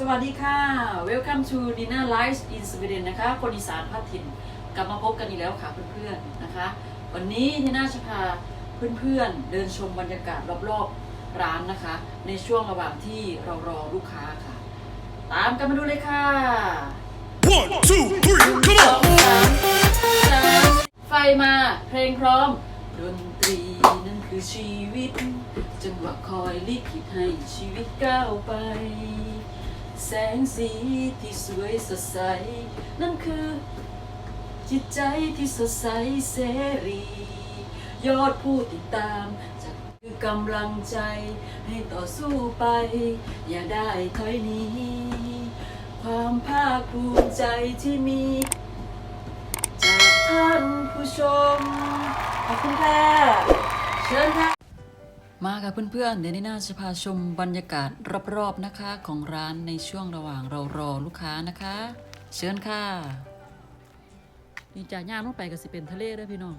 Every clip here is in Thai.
สวัสดีค่ะ Welcome to Dinner Lives in Sweden นะคะ คนอีสานพัดถิ่นกลับมาพบกันอีกแล้วค่ะเพื่อนๆนะคะ วันนี้ที่น่าจะพาเพื่อนๆ เดินชมบรรยากาศรอบๆร้านนะคะ ในช่วงระหว่างที่เรารอลูกค้าค่ะ ตามกันมาดูเลยค่ะ One, two, three, come สอง on! สามสามไฟมาเพลงพร้อมดนตรีนั่นคือชีวิต จังหวะคอยลิขิตให้ชีวิตก้าวไป แสงสีที่สวยสดใส นั่นคือ จิตใจที่สดใสเสรี ยอดผู้ติดตามจะคือกำลังใจให้ต่อสู้ไป อย่าได้ถอยหนีความภาคภูมิใจที่มี จากท่านผู้ชม ขอบคุณค่ะเชิญค่ะ มาค่ะเพื่อนๆ เดี๋ยวนี้น่าจะพาชมบรรยากาศรอบๆนะคะของร้านในช่วงระหว่างเรารอลูกค้านะคะ เชิญค่ะ นี่จากย่างลงไปก็สิเป็นทะเลด้อพี่น้อง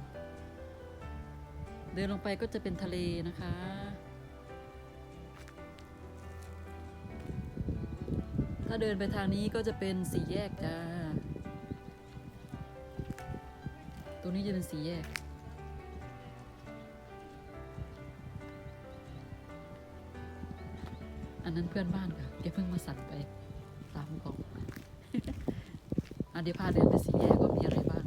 เดินลงไปก็จะเป็นทะเลนะคะ ถ้าเดินไปทางนี้ก็จะเป็นสี่แยกจ้า ตรงนี้จะเป็นสี่แยก นั้นเพื่อนบ้านค่ะแกเพิ่งมาสั่งไปสามกล่องอันเดี๋ยวพาเดินไปสี่แยกว่ามีอะไรบ้าง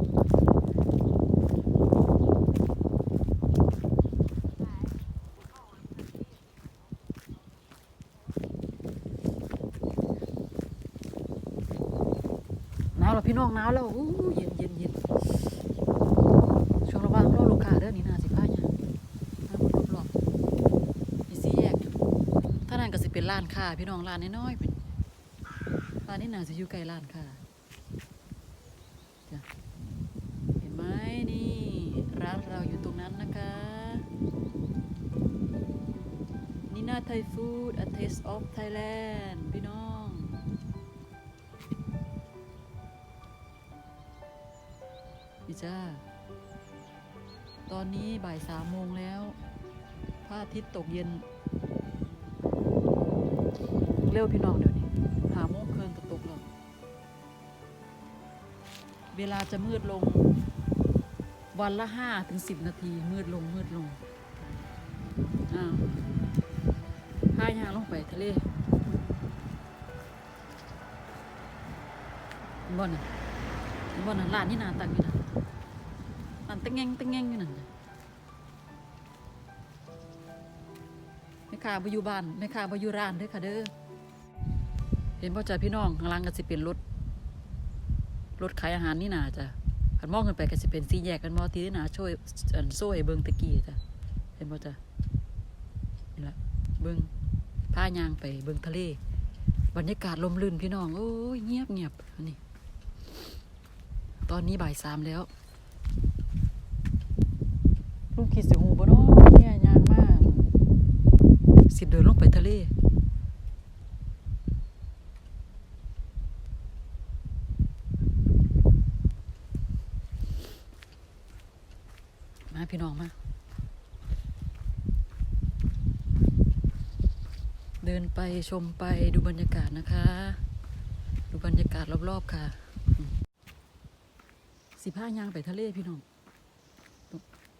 หนาวแล้วพี่น้องหนาวแล้วอู้เย็นเย็นเย็นช่วงระหว่างรอลูกค้าเด้อนี่นาสิป้าเนี่ยน้ำมันรอบๆนี่สี่แยก ถ้านั่นก็สิเป็น ร้านค้าพี่น้องร้านน้อยๆเป็นร้านนี้น่าจะอยู่ใกล้ร้านค้าจ้ะเห็นไหมนี่ร้านเราอยู่ตรงนั้นนะคะนี่นาไทยฟู้ด a taste of Thailand พี่น้องพี่จ้าตอนนี้บ่ายสามโมงแล้วพระอาทิตย์ตกเย็น เร็วพี่น้องเดี๋ยวนี้หาโมงเคินก็ตกแล้วเวลาจะมืดลง วันละห้าถึงสิบนาที มืดลงมืดลงอ้าวพายางลงไปทะเลเห็นบ่น่ะเห็นบ่น่ะร้านนี่นาตังอยู่นะร้านตั้งแงงตั้งแงงอยู่นั่น่ะแม่ค้าบ่อยู่บ้านแม่ค้าบ่อยู่ร้านเด้อค่ะเด้อ เห็นพ่อจ่าพี่น้องข้างล่างก็สิเป็นรถรถขายอาหารนี่นาจ้ะขันมองขึ้นไปก็สิเป็นสีแยกกันมอทีนี่นาช่วยอันโซ่ให้เบิงตะกี้จ้ะเห็นพ่อจ่านี่ละเบิงผ้ายางไปเบิงทะเล บรรยากาศลมลื่นพี่น้อง โอ้ยเงียบเงียบนนี้ตอนนี้บ่ายสามแล้วลุงคิดสิหูบ่เนาะเนี่ยยางมากสิเดินลงไปทะเล พี่น้องมา เดินไปชมไปดูบรรยากาศนะคะ ดูบรรยากาศรอบๆค่ะ สิผ้ายางไปทะเลพี่น้อง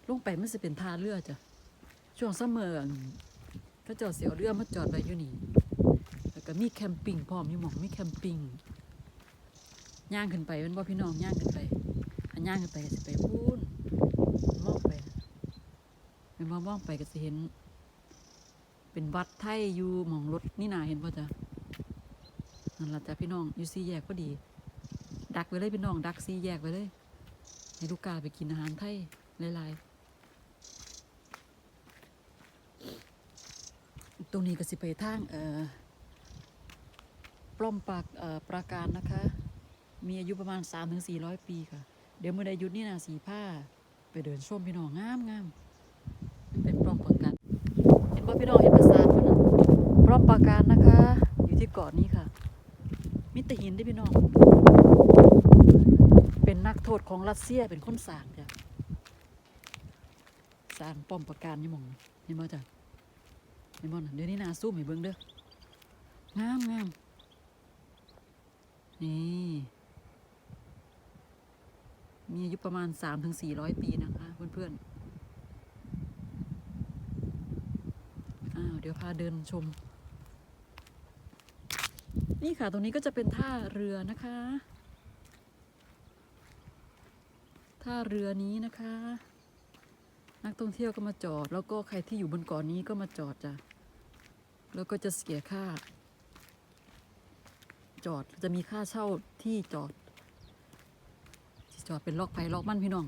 ลงไปมันจะเป็นท่าเรือจ้ะ ช่วงซัมเมอร์นเขาจอดเสียวเรือมาจอดไว้อยู่นี่ แล้วก็มีแคมปิ้งพร้อมอยู่หมองมีแคมปิ้งย่างขึ้นไปเป็นว่าพี่น้องย่างขึ้นไป อันย่างขึ้นไปจะไปพูนมองไปเป็น ว่ามองไปก็จะเห็น เป็นวัดไทยอยู่หมองรถนี่นาเห็นป่ะจ๊ะนั่นละจ้ะพี่น้องอยู่ซีแยกก็ดี ดักไว้เลยพี่น้อง ดักซีแยกไว้เลย ให้ลูกกาไปกินอาหารไทยหลายๆตรงนี้ก็สิไปทางเอ่อปล้อมปากเอ่อปราการนะคะ มีอายุประมาณ 3-400 ปีค่ะ เดี๋ยวเมื่อใดยุดนี่นะสีผ้า ไปเดินชมพี่น้องงามงามๆเป็นปล้อมปราการ เห็นว่า พี่น้องเห็นปราสาทมันน่ะปล้อมปราการนะคะ อยู่ที่เกาะนี้ค่ะ มิตรหินที่พี่น้อง เป็นนักโทษของรัสเซียเป็นคนสร้างจ้ะสร้างป้อมปราการยี่มองนี่เห็นบ่จ้ะเห็นบ่น่ะเดี๋ยวนี้นาสู้ให้เบิ่งเด้องามงามนี่มีอายุประมาณ 3-400 ปีนะคะเพื่อนๆ อ้าว เดี๋ยวพาเดินชม นี่ค่ะตรงนี้ก็จะเป็นท่าเรือนะคะ ท่าเรือนี้นะคะ นักท่องเที่ยวก็มาจอด แล้วก็ใครที่อยู่บนเกาะนนี้ก็มาจอดจ้ะแล้วก็จะเสียค่า จอดจะมีค่าเช่าที่จอดจีจอดเป็นล็อกไปล็อกมั่นพี่น้อง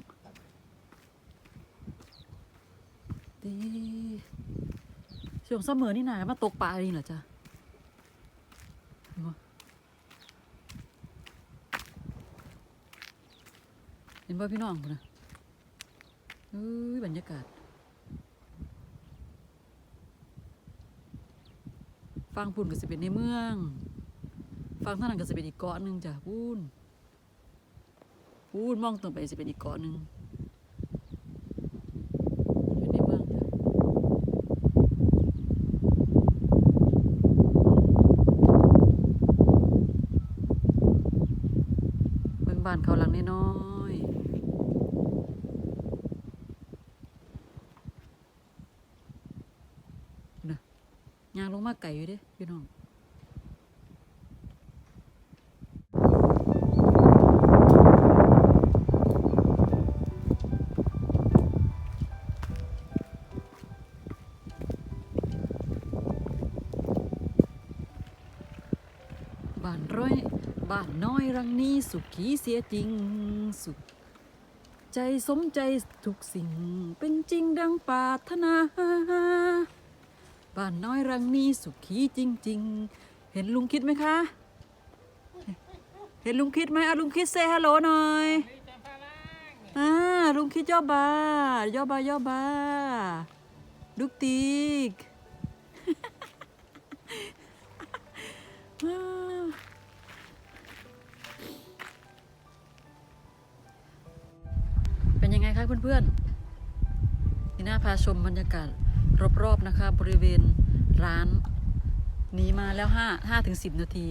ดี ช่วงเสมอนี่นามาตกปลานี่เหรอจ๊ะเห็นบ่เห็นบ่พี่น้องพุ่นะเอ้ยบรรยากาศฟังพุ่นก็สิเป็นในเมือง ฟังท่านั้นก็สิเป็นอีกเกาะหนึ่งจ้ะพูนพูนมองตรงไปสิเป็นอีกเกาะหนึ่งอยู่ในเมืองจ้ะเมือง บ้านเขาหลังน้อยนะยางลงมาไก่อยู่เด้พี่น้องบ้านร้อย บ้านน้อยรังนี้สุขีเสียจริงสุข ใจสมใจทุกสิ่งเป็นจริงดังปรารถนา บ้านน้อยรังนี้สุขีจริง ๆ เห็นลุงคิดไหมคะ เห็นลุงคิดไหมอะลุงคิดเซฮัลโหลหน่อยอ่าลุงคิดย่อบาย่อบาย่อบาลูกติก เพื่อนๆนี่น่าพาชมบรรยากาศรอบๆนะคะ บริเวณร้านหนีมาแล้วห้าห้าถึงสิบนาที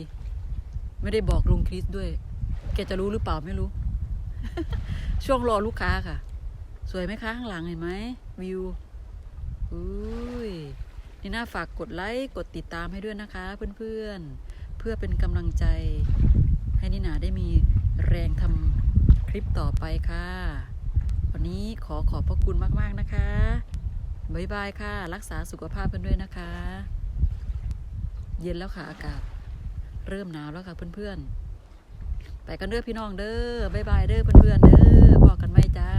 ไม่ได้บอกลุงคริสด้วย แกจะรู้หรือเปล่าไม่รู้ ช่วงรอลูกค้าค่ะ สวยไหมคะข้างหลังเห็นไหมวิวอุ้ยนี่น่าฝากกดไลค์กดติดตามให้ด้วยนะคะ เพื่อนๆ เพื่อเป็นกำลังใจให้นินาได้มีแรงทำคลิปต่อไปค่ะ วันนี้ขอขอบพระคุณมากๆนะคะ บ๊ายบายค่ะ รักษาสุขภาพกันด้วยนะคะ เย็นแล้วค่ะอากาศ เริ่มหนาวแล้วค่ะเพื่อนๆ ไปกันเด้อพี่น้องเด้อ บ๊ายบายเด้อเพื่อนๆเด้อพอกกันไหมจ้า